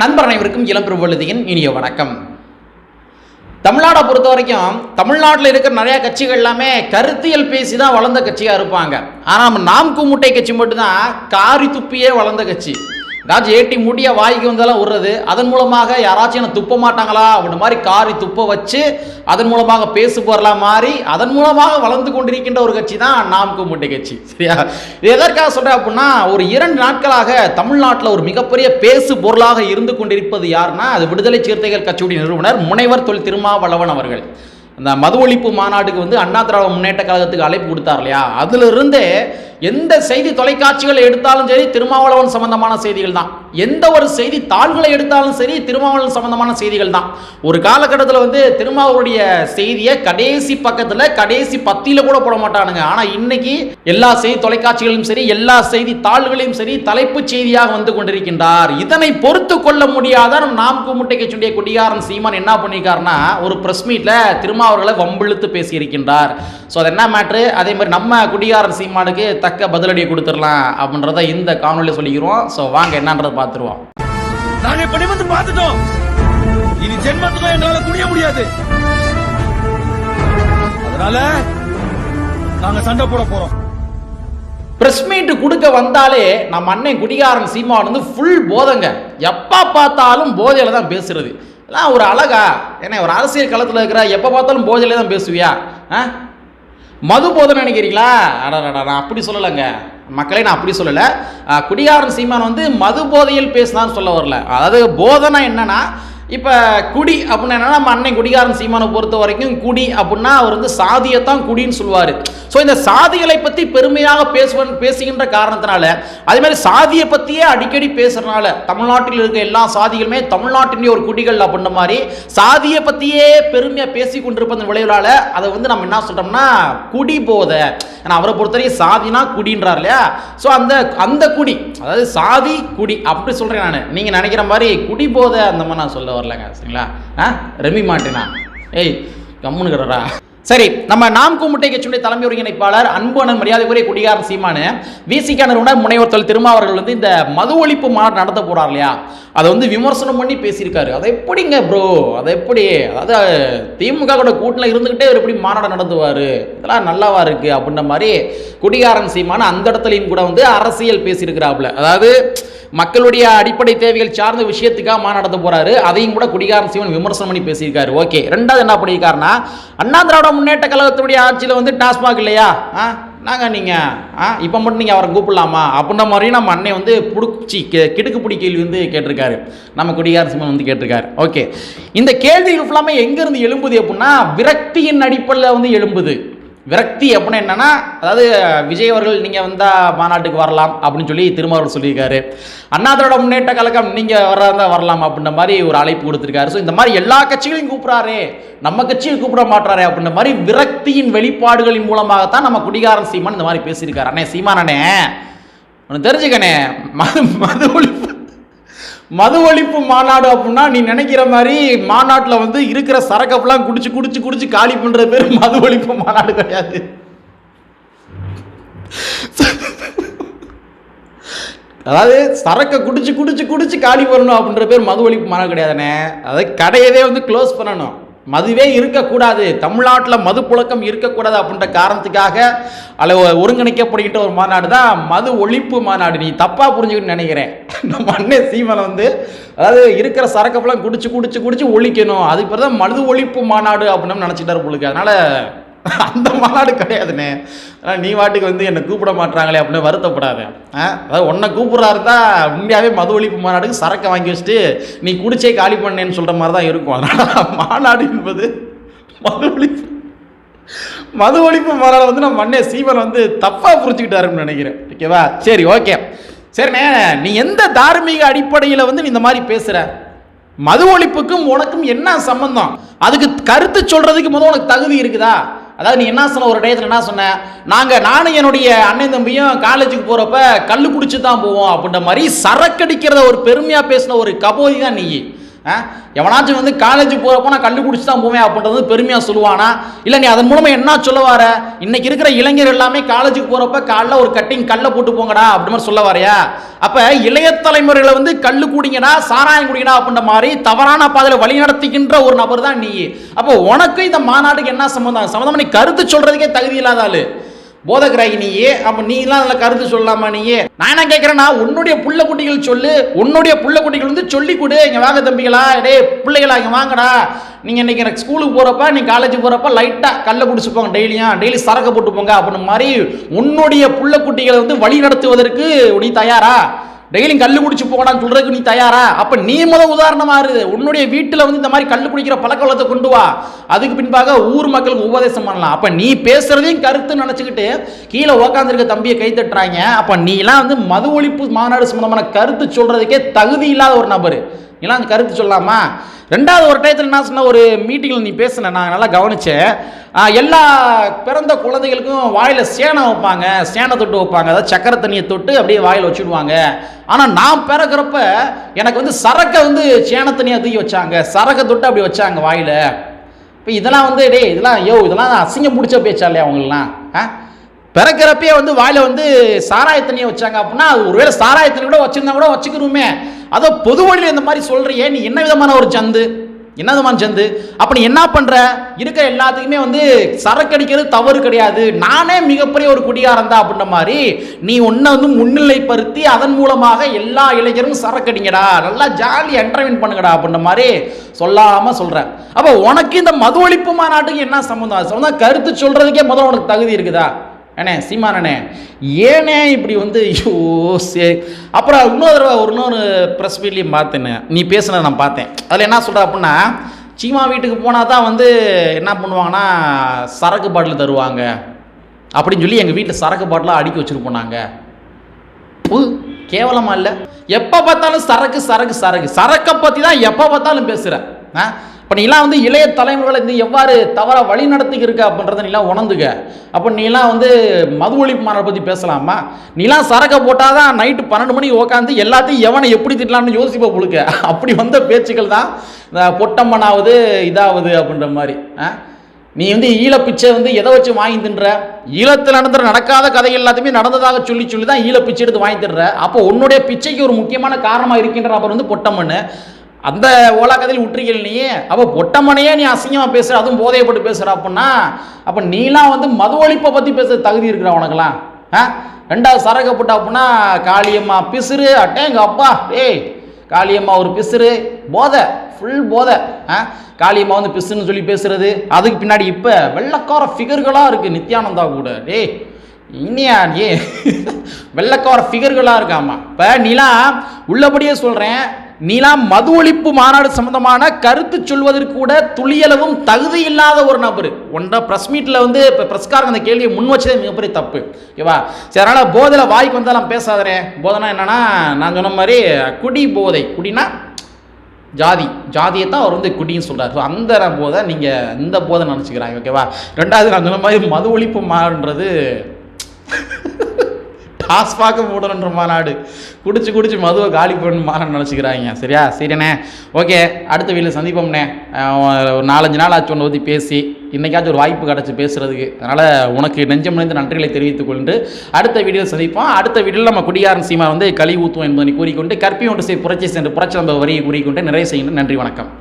நண்பர் அனைவருக்கும் இளம்பெருவழுதியின் இனிய வணக்கம். தமிழ்நாடை பொறுத்த வரைக்கும் தமிழ்நாட்டில் இருக்கிற நிறைய கட்சிகள் எல்லாமே கருத்தியல் பேசி தான் வளர்ந்த கட்சியாக இருப்பாங்க. ஆனால் நம்ம நாம் கூமுட்டை கட்சி மட்டும்தான் காரி துப்பியே வளர்ந்த கட்சி. ராஜ் ஏட்டி முடிய வாய்க்கு வந்தெல்லாம் விடுறது அதன் மூலமாக யாராச்சும் என்ன துப்ப மாட்டாங்களா? அப்படி மாதிரி காரி துப்ப வச்சு அதன் மூலமாக பேசு பொருளாக மாறி அதன் மூலமாக வளர்ந்து கொண்டிருக்கின்ற ஒரு கட்சி தான் நாம் கூமுட்டை கட்சி. சரியா? இது எதற்காக சொல்கிறேன் அப்படின்னா ஒரு இரண்டு நாட்களாக தமிழ்நாட்டில் ஒரு மிகப்பெரிய பேசு பொருளாக இருந்து கொண்டிருப்பது யாருன்னா அது விடுதலை சிறுத்தைகள் கட்சியுடைய நிறுவனர் முனைவர் தொல் திருமாவளவன் அவர்கள். அந்த மது ஒழிப்பு மாநாட்டுக்கு வந்து அண்ணா திராவிட முன்னேற்ற கழகத்துக்கு அழைப்பு கொடுத்தார் இல்லையா? அதிலிருந்தே எந்த செய்தி தொலைக்காட்சிகளை எடுத்தாலும் சரி திருமாவளவன் சம்பந்தமான செய்திகள் தான். எந்த ஒரு செய்தி தாள்களை எடுத்தாலும் சரி திருமாவளவன் சம்பந்தமான செய்திகள் தான். ஒரு காலகட்டத்தில் வந்து திருமாவளுடைய செய்தியை கடைசி பக்கத்தில் கடைசி பத்தியில் கூட போட மாட்டானுங்க. ஆனால் இன்னைக்கு எல்லா செய்தி தொலைக்காட்சிகளிலும் சரி எல்லா செய்தி தாள்களையும் சரி தலைப்புச் செய்தியாக வந்து கொண்டிருக்கின்றார். இதனை பொறுத்து கொள்ள முடியாத நம் நாம் கும்முட்டைக்கு சுண்டிய குடியாரன் சீமான் என்ன பண்ணியிருக்காருன்னா ஒரு பிரஸ் மீட்டில் திருமாவர்களை வம்பிழுத்து பேசியிருக்கின்றார். ஸோ அது என்ன மேட்ரு அதே மாதிரி நம்ம குடியாரன் சீமானுக்கு தக்க பதிலடியை கொடுத்துடலாம் அப்படின்றத இந்த காணொலியில் சொல்லிக்கிறோம். ஸோ வாங்க என்னன்றதை பார்த்துருவோம். நாங்க இப்ப நிமிர்ந்து பார்த்துட்டோம். இனி ஜென்மத்துக்கும் எங்களால குடிய முடியாது. அதனால நாங்க சண்டை போட போறோம். பிரஸ் மீட் கொடுக்க வந்தாலே நம்ம அண்ணன் குடிகாரன் சீமான் வந்து ஃபுல் போதைங்க. எப்போ பார்த்தாலும் போதையில் தான் பேசுறது. எல்லாம் ஒரு அழகா. ஏன்னா ஒரு அரசியல் களத்தில் இருக்கிற எப்போ பார்த்தாலும் போதையில தான் பேசுவியா? மது போதை நினைக்கிறீங்களா? அடடா நான் அப்படி சொல்லலைங்க. மக்களே நான் அப்படி சொல்லலை. குடியாரன் குடிகாரன் சீமான் வந்து மது போதையில் பேசினான்னு சொல்ல வரல. அதாவது போதைனா என்னன்னா இப்போ குடி அப்படின்னா என்னன்னா நம்ம அன்னை குடிகாரன் சீமானை பொறுத்த வரைக்கும் குடி அப்படின்னா அவர் வந்து சாதியத்தான் குடின்னு சொல்லுவார். ஸோ இந்த சாதிகளை பற்றி பெருமையாக பேசுவன் பேசுகின்ற காரணத்தினால அதே மாதிரி சாதியை பற்றியே அடிக்கடி பேசுறதுனால தமிழ்நாட்டில் இருக்க எல்லா சாதிகளுமே தமிழ்நாட்டினுடைய ஒரு குடிகள் அப்படின்ற மாதிரி சாதியை பற்றியே பெருமையாக பேசி கொண்டிருப்பதன் விளைவுகளால் அதை வந்து நம்ம என்ன சொல்கிறோம்னா குடி போதை. ஏன்னா அவரை பொறுத்தவரைக்கும் சாதினா குடின்றார் இல்லையா? ஸோ அந்த அந்த குடி அதாவது சாதி குடி அப்படி சொல்கிறேன் நான். நீங்கள் நினைக்கிற மாதிரி குடி போதை அந்த மாதிரி நான் சொல்ல வரலங்க சரிங்களா? ஆ? ரெமி மாட்டேனா. ஏய் கம்முன்னு கிடறா சரி நம்ம நாம் கும்பிட்டை கட்சியுடைய தலைமை ஒருங்கிணைப்பாளர் அன்புணன் மரியாதைக்குரிய குடிகாரன் சீமானு விசிக நிறுவனர் முனைவர் தொல் திருமா அவர்கள் வந்து இந்த மது ஒழிப்பு மாநாடு நடத்த போறார் இல்லையா? அதை வந்து விமர்சனம் பண்ணி பேசியிருக்காரு. அதை எப்படிங்க ப்ரோ அதை எப்படி? அதாவது திமுக கூட கூட்டில் இருந்துக்கிட்டே இவர் எப்படி மாநாடு நடத்துவார்? இதெல்லாம் நல்லாவா இருக்கு? அப்படின்ற மாதிரி குடிகாரன் சீமான் அந்த இடத்துலையும் கூட வந்து அரசியல் பேசியிருக்கிறாப்புல. அதாவது மக்களுடைய அடிப்படை தேவைகள் சார்ந்த விஷயத்துக்காக மாநாடு நடத்த போறாரு. அதையும் கூட குடிகாரன் சிவன் விமர்சனம் பண்ணி பேசியிருக்காரு. ஓகே ரெண்டாவது என்ன பண்ணியிருக்காருன்னா அண்ணா திராவிட முன்னேற்ற கழகத்துடைய ஆட்சியில் வந்து டாஸ்மாக் இல்லையா? ஆ நாங்கள் நீங்கள் ஆ இப்போ மட்டும் நீங்கள் அவரை கூப்பிடலாமா? அப்படின்ற மாதிரியும் நம்ம அண்ணே வந்து பிடிச்சி கே கிடுக்கு பிடி கேள்வி வந்து கேட்டிருக்காரு. நம்ம குடிகார சிம்மன் வந்து கேட்டிருக்காரு. ஓகே இந்த கேள்விகள் ஃபுல்லாமே எங்கேருந்து எழும்புது அப்படின்னா விரக்தியின் அடிப்படையில் வந்து எழும்புது. விரக்தி அப்படின்னு என்னன்னா அதாவது விஜய் அவர்கள் நீங்கள் வந்தால் மாநாட்டுக்கு வரலாம் அப்படின்னு சொல்லி திருமாவளவன் சொல்லியிருக்காரு. அண்ணாதரோட முன்னேற்ற கழகம் நீங்கள் வர்றதா வரலாம் அப்படின்ற மாதிரி ஒரு அழைப்பு கொடுத்துருக்காரு. ஸோ இந்த மாதிரி எல்லா கட்சிகளையும் கூப்பிட்றாரு. நம்ம கட்சியை கூப்பிட மாட்டாரே அப்படின்ற மாதிரி விரக்தியின் வெளிப்பாடுகளின் மூலமாகத்தான் நம்ம குடிகாரன் சீமான் இந்த மாதிரி பேசியிருக்காரு. அண்ணே சீமானே உனக்கு தெரிஞ்சுக்கண்ணே மது மது ஒழிப்பு மது ஒழிப்பு மாநாடு அப்படின்னா நீ நினைக்கிற மாதிரி மாநாட்டில் வந்து இருக்கிற சரக்கப்பெல்லாம் குடிச்சு குடிச்சு குடிச்சு காலி பண்ணுற பேர் மது ஒழிப்பு மாநாடு கிடையாது. அதாவது சரக்கை குடிச்சு குடிச்சு குடிச்சு காலி பண்ணணும் அப்படின்ற பேர் மது ஒழிப்பு மாநாடு கிடையாதுண்ணே. அதாவது கடையவே வந்து க்ளோஸ் பண்ணணும். மதுவே இருக்கக்கூடாது. தமிழ்நாட்டில் மது புழக்கம் இருக்கக்கூடாது அப்படின்ற காரணத்துக்காக அல்ல ஒருங்கிணைக்கப்படுகின்ற ஒரு மாநாடு தான் மது ஒழிப்பு மாநாடு. நீ தப்பாக புரிஞ்சுக்கணும்னு நினைக்கிறேன். நம்ம அண்ணன் சீமனை வந்து அதாவது இருக்கிற சரக்கப்பெல்லாம் குடிச்சு குடிச்சு குடிச்சு ஒழிக்கணும். அதுக்கு பிறகு தான் மது ஒழிப்பு மாநாடு அப்படின்னு நினச்சிட்டாரு பொழுது அதனால் அந்த மாநாடு கிடையாதுண்ணே. ஆனால் நீ வாட்டுக்கு வந்து என்னை கூப்பிட மாட்டாங்களே அப்படின்னு வருத்தப்படாத. ஆ? அதாவது உன்னை கூப்பிட்றாரு தான் உண்மையாகவே மது ஒழிப்பு மாநாடுக்கு சரக்கை வாங்கி வச்சுட்டு நீ குடிச்சே காலி பண்ணேன்னு சொல்கிற மாதிரி தான் இருக்கும். அதனால் மாநாடு என்பது மது ஒழிப்பு. மது ஒழிப்பு மாநாடு வந்து நம்ம மண்ணே சீவன் வந்து தப்பாக புரிச்சுக்கிட்டாருன்னு நினைக்கிறேன். ஓகேவா சரி ஓகே சரிண்ணே நீ எந்த தார்மீக அடிப்படையில் வந்து நீ இந்த மாதிரி பேசுகிற மது ஒழிப்புக்கும் உனக்கும் என்ன சம்பந்தம்? அதுக்கு கருத்து சொல்றதுக்கு முதல் உனக்கு தகுதி இருக்குதா? அதாவது நீ என்ன சொன்ன ஒரு டயத்தில் என்ன சொன்ன? நாங்கள் நானும் என்னுடைய அண்ணன் தம்பியும் காலேஜுக்கு போகிறப்ப கல் குடிச்சு தான் போவோம் அப்படின்ற மாதிரி சரக்கடிக்கிறத ஒரு பெருமையாக பேசின ஒரு கபோதி தான் நீ. எவனாச்சும் வந்து காலேஜ் போகிறப்போ நான் கல்லு குடிச்சு தான் போவேன் அப்படின்றது பெருமையாக சொல்லுவானா? இல்லை நீ அதன் மூலமாக என்ன சொல்ல வர? இன்னைக்கு இருக்கிற இளைஞர் எல்லாமே காலேஜுக்கு போகிறப்ப காலைல ஒரு கட்டிங் கல்லை போட்டு போங்கடா அப்படி மாதிரி சொல்ல வரையா? அப்போ இளைய தலைமுறைகளை வந்து கல் குடிங்கடா சாராயம் குடிங்கடா அப்படின்ற மாதிரி தவறான பாதையில் வழி நடத்துகின்ற ஒரு நபர் தான் நீ. அப்போ உனக்கு இந்த மாநாட்டுக்கு என்ன சம்மந்தம் சம்மந்தம் நீ கருத்து சொல்கிறதுக்கே தகுதி இல்லாத ஆளு. போதகிராகி நீயே. அப்ப நீலாம் அதில் கருத்து சொல்லலாமா நீயே? நான் என்ன கேட்குறேன்னா உன்னுடைய புள்ள குட்டிகள் சொல்லு. உன்னுடைய புள்ள குட்டிகள் வந்து சொல்லி கொடு. இங்க வாங்க தம்பிகளா. டேய் பிள்ளைகளா இங்க வாங்கடா. நீங்க இன்னைக்கு எனக்கு ஸ்கூலுக்கு போறப்ப நீ காலேஜ் போறப்ப லைட்டா கல்ல குடிச்சு போங்க டெய்லியும். டெய்லி சரக்கு போட்டு போங்க. அப்படின்னு மாதிரி உன்னுடைய புள்ள குட்டிகளை வந்து வழி நடத்துவதற்கு நீ தயாரா? டெய்லியும் கல் குடிச்சு போகடான்னு சொல்றதுக்கு நீ தயாரா? அப்ப நீ முத உதாரணமா இரு. உன்னுடைய வீட்டுல வந்து இந்த மாதிரி கல் குடிக்கிற பழக்க கொண்டு வா. அதுக்கு பின்பாக ஊர் மக்களுக்கு உபதேசம் பண்ணலாம். அப்ப நீ பேசுறதையும் கருத்து நினைச்சுக்கிட்டு கீழே உக்காந்துருக்க தம்பியை கை தட்டுறாங்க. அப்ப நீ எல்லாம் வந்து மது ஒழிப்பு மாநாடு சம்பந்தமான கருத்து சொல்றதுக்கே தகுதி இல்லாத ஒரு நபர். எல்லாம் அந்த கருத்து சொல்லலாமா ரெண்டாவது ஒரு டயத்தில் என்ன சொன்ன ஒரு மீட்டிங்கில் நீ பேசின நான் நல்லா கவனித்தேன் எல்லா பிறந்த குழந்தைகளுக்கும் வாயில் சேனை வைப்பாங்க சேனை தொட்டு வைப்பாங்க. அதாவது சக்கரை தண்ணியை தொட்டு அப்படியே வாயில் வச்சுடுவாங்க. ஆனால் நான் பிறக்கிறப்ப எனக்கு வந்து சரக்கை வந்து சேனை தண்ணியை தூக்கி வச்சாங்க. சரக்கை தொட்டு அப்படி வச்சாங்க வாயில். இப்போ இதெல்லாம் வந்து டேய் இதெல்லாம் யோ இதெல்லாம் அசிங்கம் பிடிச்ச பேச்சா இல்லையா அவங்களெலாம் ஆ? பிறக்கிறப்பே வந்து வாயில் வந்து சாராய தண்ணியை வச்சாங்க அப்படின்னா அது ஒருவேளை சாராய தண்ணி கூட வச்சிருந்தா கூட வச்சுக்கணுமே. அதோ பொது வழியில் இந்த மாதிரி சொல்கிறியே நீ என்ன விதமான ஒரு சந்து என்ன விதமான சந்து அப்படி நீ என்ன பண்ணுற இருக்கிற எல்லாத்துக்குமே வந்து சரக்கு அடிக்கிறது தவறு கிடையாது. நானே மிகப்பெரிய ஒரு குடியாரந்தா அப்படின்ற மாதிரி நீ ஒன்றை வந்து முன்னிலைப்படுத்தி அதன் மூலமாக எல்லா இளைஞரும் சரக்கு அடிங்கடா நல்லா ஜாலி என்டர்வின் பண்ணுங்கடா அப்படின்ற மாதிரி சொல்லாமல் சொல்கிறேன் அப்போ உனக்கு இந்த மது ஒழிப்பு மாநாட்டுக்கு என்ன சம்மந்தம் சம்மந்தம் கருத்து சொல்கிறதுக்கே முதல்ல உனக்கு தகுதி இருக்குதா? அண்ணே சீமானண்ணே ஏனே இப்படி வந்து ஐயோ சரி. அப்புறம் இன்னொரு தடவை ஒரு இன்னொரு ப்ரெஸ் மீட்லேயும் பார்த்தேன்னு நீ பேசுனதை நான் பார்த்தேன். அதில் என்ன சொல்கிற அப்படின்னா சீமா வீட்டுக்கு போனால் தான் வந்து என்ன பண்ணுவாங்கன்னா சரக்கு பாட்டில் தருவாங்க. அப்படின்னு சொல்லி எங்கள் வீட்டில் சரக்கு பாட்டிலாம் அடுக்கி வச்சுட்டு போனாங்க. கேவலமாக இல்லை. எப்போ பார்த்தாலும் சரக்கு சரக்கு சரக்கு. சரக்கை பற்றி தான் எப்போ பார்த்தாலும் பேசுகிற ஆ? இப்போ நீலாம் வந்து இளைய தலைமுறைகளை வந்து எவ்வாறு தவறாக வழி நடத்திக்கு இருக்க அப்படின்றத நீலாம் உணர்ந்துக்க. அப்போ நீலாம் வந்து மது ஒழிப்பு பற்றி பேசலாமா? நீலாம் சரக்கை போட்டால் தான் நைட்டு பன்னெண்டு மணிக்கு உட்காந்து எல்லாத்தையும் எவனை எப்படி திட்டலாம்னு யோசிப்ப புழுக்க. அப்படி வந்த பேச்சுக்கள் தான் இந்த பொட்டம்மனாவது இதாவது அப்படின்ற மாதிரி. ஆ? நீ வந்து ஈழப்பிச்சை வந்து எதை வச்சு வாங்கி தின்ற? ஈழத்தில் நடந்துற நடக்காத கதை எல்லாத்தையுமே நடந்ததாக சொல்லி சொல்லி தான் ஈழப்பிச்சை எடுத்து வாங்கி தின்ற. அப்போ உன்னுடைய பிச்சைக்கு ஒரு முக்கியமான காரணமாக இருக்கின்ற அப்புறம் வந்து பொட்டம்மன்னு. அந்த ஓலா கதையில் நீ. அப்போ பொட்டமனையே நீ அசிங்கமாக பேசுற அதுவும் போதையப்பட்டு பேசுற அப்படின்னா அப்போ நீலாம் வந்து மது ஒழிப்பை பற்றி பேச தகுதி இருக்கிற உனக்கெல்லாம்? ஆ? ரெண்டாவது சரகப்பட்ட அப்படின்னா காளியம்மா பிசுறு அட்டேங்க அப்பா. டேய் காளியம்மா ஒரு பிசுறு. போதை ஃபுல் போதை. ஆ? காளியம்மா வந்து பிசுன்னு சொல்லி பேசுறது. அதுக்கு பின்னாடி இப்போ வெள்ளக்கார ஃபிகர்களாக இருக்குது நித்யானந்தா கூட. டேய் இனியா ஏ வெள்ளக்கார ஃபிகர்களாக இருக்காமா இப்போ நீலாம் உள்ளபடியே சொல்கிறேன் நீலாம் மது ஒழிப்பு மாநாடு சம்பந்தமான கருத்து சொல்வதற்கு கூட துளியளவும் தகுதி இல்லாத ஒரு நபர். ஒன்றா ப்ரெஸ் மீட்டில் வந்து இப்போ ப்ரெஸ்காரங்க அந்த கேள்வியை முன் வச்சதே மிகப்பெரிய தப்பு. ஓகேவா சரி அதனால் போதையில் வாய்க்கு வந்தாலும் பேசாதரே. போதைனா என்னன்னா நான் சொன்ன மாதிரி குடி போதை. குடினா ஜாதி. ஜாதியை தான் அவர் வந்து குடின்னு சொல்கிறார் ஸோ அந்த போதை நீங்கள் இந்த போதை நினச்சிக்கிறாங்க ஓகேவா ரெண்டாவது நான் சொன்ன மாதிரி மது ஒழிப்பு மாறுன்றது காசு பார்க்க போடணுன்ற மாநாடு. குடிச்சு குடிச்சு மதுவை காலி பண்ணு மாநாடு நினச்சிக்கிறாங்க. சரியா? சரிண்ணே ஓகே அடுத்த வீட்டில் சந்திப்போம்ண்ணே ஒரு நாலஞ்சு நாள் ஆச்சு ஒன்று பற்றி பேசி. இன்றைக்காச்சும் ஒரு வாய்ப்பு கிடச்சி பேசுகிறதுக்கு அதனால் உனக்கு நெஞ்சம் நிறைந்த நன்றிகளை தெரிவித்துக் கொண்டு அடுத்த வீடியோ சந்திப்போம். அடுத்த வீடியோவில் நம்ம குடியாரன் சீமா வந்து களி ஊத்துவோம் என்பதை கூறிக்கொண்டு கற்பி ஒன்று செய் புரட்சி சென்று புரட்சி நம்ம வரியை கூறிக்கொண்டு நிறைய செய்கின்ற நன்றி வணக்கம்.